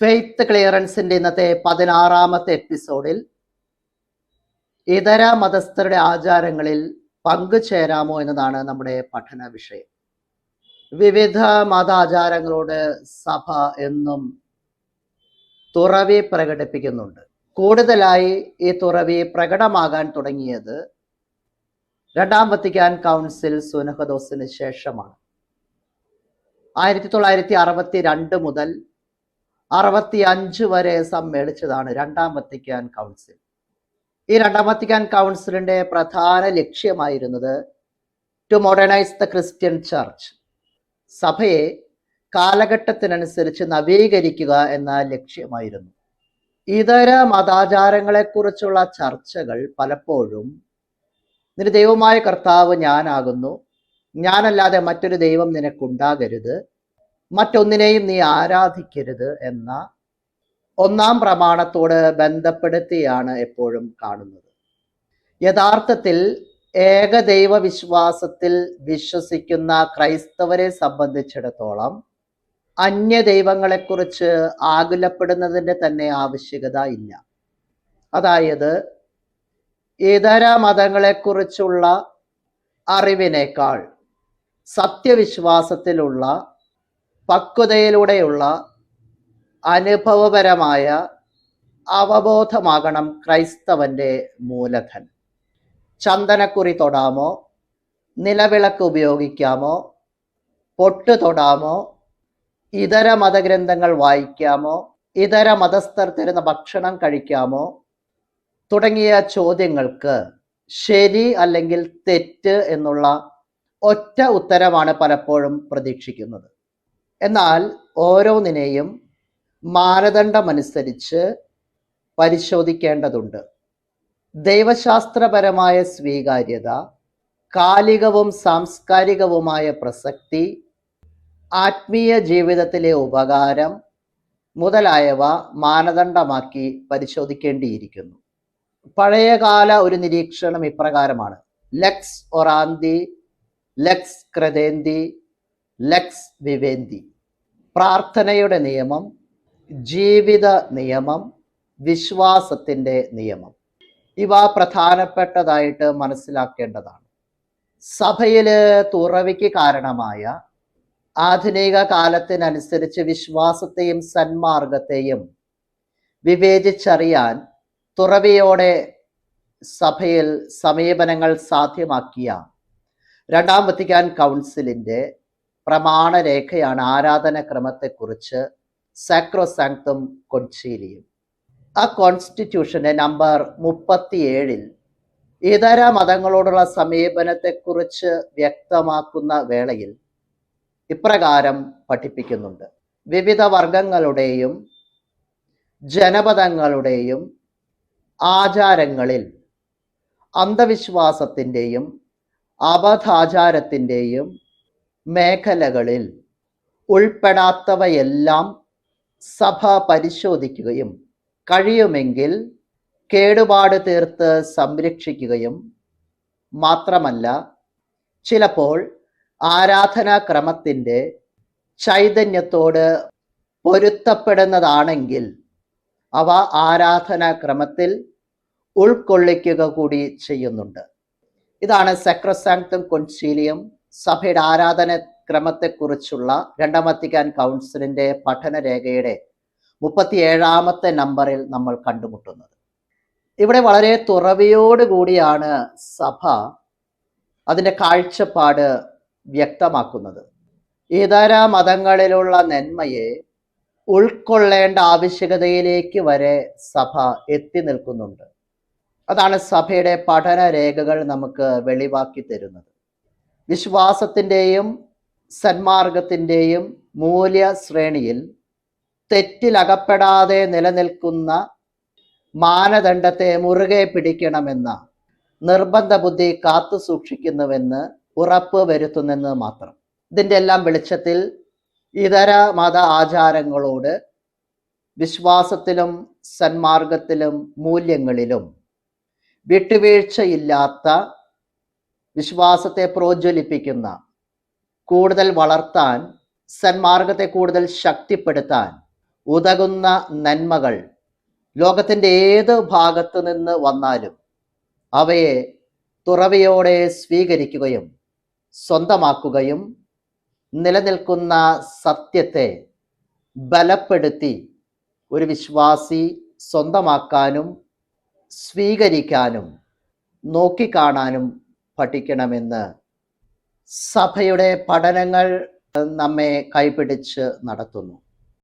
Faith ക്ലിയറൻസിന്റെ ഇന്നത്തെ പതിനാറാമത്തെ എപ്പിസോഡിൽ ഇതര മതസ്ഥരുടെ ആചാരങ്ങളിൽ പങ്കുചേരാമോ എന്നതാണ് നമ്മുടെ പഠന വിഷയം. വിവിധ മതാചാരങ്ങളോട് സഭ എന്നും തുറവി പ്രകടിപ്പിക്കുന്നുണ്ട്. കൂടുതലായി ഈ തുറവി പ്രകടമാകാൻ തുടങ്ങിയത് രണ്ടാം വത്തിക്കാൻ കൗൺസിൽ സുനഹദോസിന് ശേഷമാണ്. ആയിരത്തി തൊള്ളായിരത്തി അറുപത്തി രണ്ട് മുതൽ അറുപത്തി അഞ്ച് വരെ സമ്മേളിച്ചതാണ് രണ്ടാം വത്തിക്കാൻ കൗൺസിൽ ഈ രണ്ടാം വത്തിക്കാൻ കൗൺസിലിന്റെ പ്രധാന ലക്ഷ്യമായിരുന്നത് to modernise the Christian church സഭയെ കാലഘട്ടത്തിനനുസരിച്ച് നവീകരിക്കുക എന്ന ലക്ഷ്യമായിരുന്നു. ഇതര മതാചാരങ്ങളെക്കുറിച്ചുള്ള ചർച്ചകൾ പലപ്പോഴും നിന്റെ ദൈവമായ കർത്താവ് ഞാനാകുന്നു. ഞാനല്ലാതെ മറ്റൊരു ദൈവം നിനക്കുണ്ടാകരുത്. മറ്റൊന്നിനെയും നീ ആരാധിക്കരുത് എന്ന ഒന്നാം പ്രമാണത്തോട് ബന്ധപ്പെടുത്തിയാണ് എപ്പോഴും കാണുന്നത്. യഥാർത്ഥത്തിൽ ഏകദൈവ വിശ്വാസത്തിൽ വിശ്വസിക്കുന്ന ക്രൈസ്തവരെ സംബന്ധിച്ചിടത്തോളം അന്യദൈവങ്ങളെക്കുറിച്ച് ആകുലപ്പെടുന്നതിന്റെ തന്നെ ആവശ്യകത ഇല്ല. അതായത് ഇതര മതങ്ങളെക്കുറിച്ചുള്ള അറിവിനേക്കാൾ സത്യവിശ്വാസത്തിലുള്ള പക്വതയിലൂടെയുള്ള അനുഭവപരമായ അവബോധമാകണം ക്രൈസ്തവന്റെ മൂലധൻ. ചന്ദനക്കുറി തൊടാമോ? നിലവിളക്ക് ഉപയോഗിക്കാമോ? പൊട്ട് തൊടാമോ? ഇതര മതഗ്രന്ഥങ്ങൾ വായിക്കാമോ? ഇതര മതസ്ഥർ തരുന്ന ഭക്ഷണം കഴിക്കാമോ? തുടങ്ങിയ ചോദ്യങ്ങൾക്ക് ശരി അല്ലെങ്കിൽ തെറ്റ് എന്നുള്ള ഒറ്റ ഉത്തരമാണ് പലപ്പോഴും പ്രതീക്ഷിക്കുന്നത്. എന്നാൽ ഓരോന്നിനെയും മാനദണ്ഡമനുസരിച്ച് പരിശോധിക്കേണ്ടതുണ്ട്. ദൈവശാസ്ത്രപരമായ സ്വീകാര്യത കാലികവും സാംസ്കാരികവുമായ പ്രസക്തി ആത്മീയ ജീവിതത്തിലെ ഉപകാരം മുതലായവ മാനദണ്ഡമാക്കി പരിശോധിക്കേണ്ടിയിരിക്കുന്നു. പഴയകാല ഒരു നിരീക്ഷണം ഇപ്രകാരമാണ്. ലെക്സ് ഒറാന്തി ലെക്സ് ക്രതേന്തി ലെക്സ് വിവേന്തി പ്രാർത്ഥനയുടെ നിയമം ജീവിത നിയമം വിശ്വാസത്തിന്റെ നിയമം. ഇവ പ്രധാനപ്പെട്ടതായിട്ട് മനസ്സിലാക്കേണ്ടതാണ്. സഭയിൽ തുറവിക്ക് കാരണമായ ആധുനിക കാലത്തിനനുസരിച്ച് വിശ്വാസത്തെയും സന്മാർഗത്തെയും വിവേചിച്ചറിയാൻ തുറവിയോടെ സഭയിൽ സമീപനങ്ങൾ സാധ്യമാക്കിയ രണ്ടാം വത്തിക്കാൻ കൗൺസിലിന്റെ പ്രമാണരേഖയാണ് ആരാധനക്രമത്തെക്കുറിച്ച് സാക്രോസാങ്തും കൊൻസീലിയും ആ കോൺസ്റ്റിറ്റ്യൂഷന്റെ നമ്പർ മുപ്പത്തിയേഴിൽ ഇതര മതങ്ങളോടുള്ള സമീപനത്തെക്കുറിച്ച് വ്യക്തമാക്കുന്ന വേളയിൽ ഇപ്രകാരം പഠിപ്പിക്കുന്നുണ്ട്. വിവിധ വർഗങ്ങളുടെയും ജനപദങ്ങളുടെയും ആചാരങ്ങളിൽ അന്ധവിശ്വാസത്തിന്റെയും അബദ്ധാചാരത്തിന്റെയും മേഖലകളിൽ ഉൾപ്പെടാത്തവയെല്ലാം സഭ പരിശോധിക്കുകയും കഴിയുമെങ്കിൽ കേടുപാട് തീർത്ത് സംരക്ഷിക്കുകയും മാത്രമല്ല ചിലപ്പോൾ ആരാധനാക്രമത്തിന്റെ ചൈതന്യത്തോട് പൊരുത്തപ്പെടുന്നതാണെങ്കിൽ അവ ആരാധനാക്രമത്തിൽ ഉൾക്കൊള്ളിക്കുക കൂടി ചെയ്യുന്നുണ്ട്. ഇതാണ് സെക്രസാങ്തം കൊൻസീലിയം സഭയുടെ ആരാധന ക്രമത്തെക്കുറിച്ചുള്ള രണ്ടാം വത്തിക്കാൻ കൗൺസിലിന്റെ പഠനരേഖയുടെ മുപ്പത്തി ഏഴാമത്തെ നമ്പറിൽ നമ്മൾ കണ്ടുമുട്ടുന്നത്. ഇവിടെ വളരെ തുറവിയോടുകൂടിയാണ് സഭ അതിന്റെ കാഴ്ചപ്പാട് വ്യക്തമാക്കുന്നത്. ഇതര മതങ്ങളിലുള്ള നന്മയെ ഉൾക്കൊള്ളേണ്ട ആവശ്യകതയിലേക്ക് വരെ സഭ എത്തി നിൽക്കുന്നുണ്ട്. അതാണ് സഭയുടെ പഠന രേഖകൾ നമുക്ക് വെളിവാക്കി തരുന്നത്. വിശ്വാസത്തിന്റെയും സന്മാർഗത്തിന്റെയും മൂല്യ ശ്രേണിയിൽ തെറ്റിലകപ്പെടാതെ നിലനിൽക്കുന്ന മാനദണ്ഡത്തെ മുറുകെ പിടിക്കണമെന്ന നിർബന്ധ ബുദ്ധി കാത്തു സൂക്ഷിക്കുന്നുവെന്ന് ഉറപ്പ് വരുത്തുന്നെന്ന് മാത്രം. ഇതിന്റെ എല്ലാം വെളിച്ചത്തിൽ ഇതര മത ആചാരങ്ങളോട് വിശ്വാസത്തിലും സന്മാർഗത്തിലും മൂല്യങ്ങളിലും വിട്ടുവീഴ്ചയില്ലാത്ത വിശ്വാസത്തെ പ്രോജ്വലിപ്പിക്കുന്ന കൂടുതൽ വളർത്താൻ സന്മാർഗത്തെ കൂടുതൽ ശക്തിപ്പെടുത്താൻ ഉതകുന്ന നന്മകൾ ലോകത്തിന്റെ ഏത് ഭാഗത്തു നിന്ന് വന്നാലും അവയെ തുറവിയോടെ സ്വീകരിക്കുകയും സ്വന്തമാക്കുകയും നിലനിൽക്കുന്ന സത്യത്തെ ബലപ്പെടുത്തി ഒരു വിശ്വാസി സ്വന്തമാക്കാനും സ്വീകരിക്കാനും നോക്കിക്കാണാനും പഠിക്കണമെന്ന് സഭയുടെ പഠനങ്ങൾ നമ്മെ കൈപിടിച്ച് നടത്തുന്നു.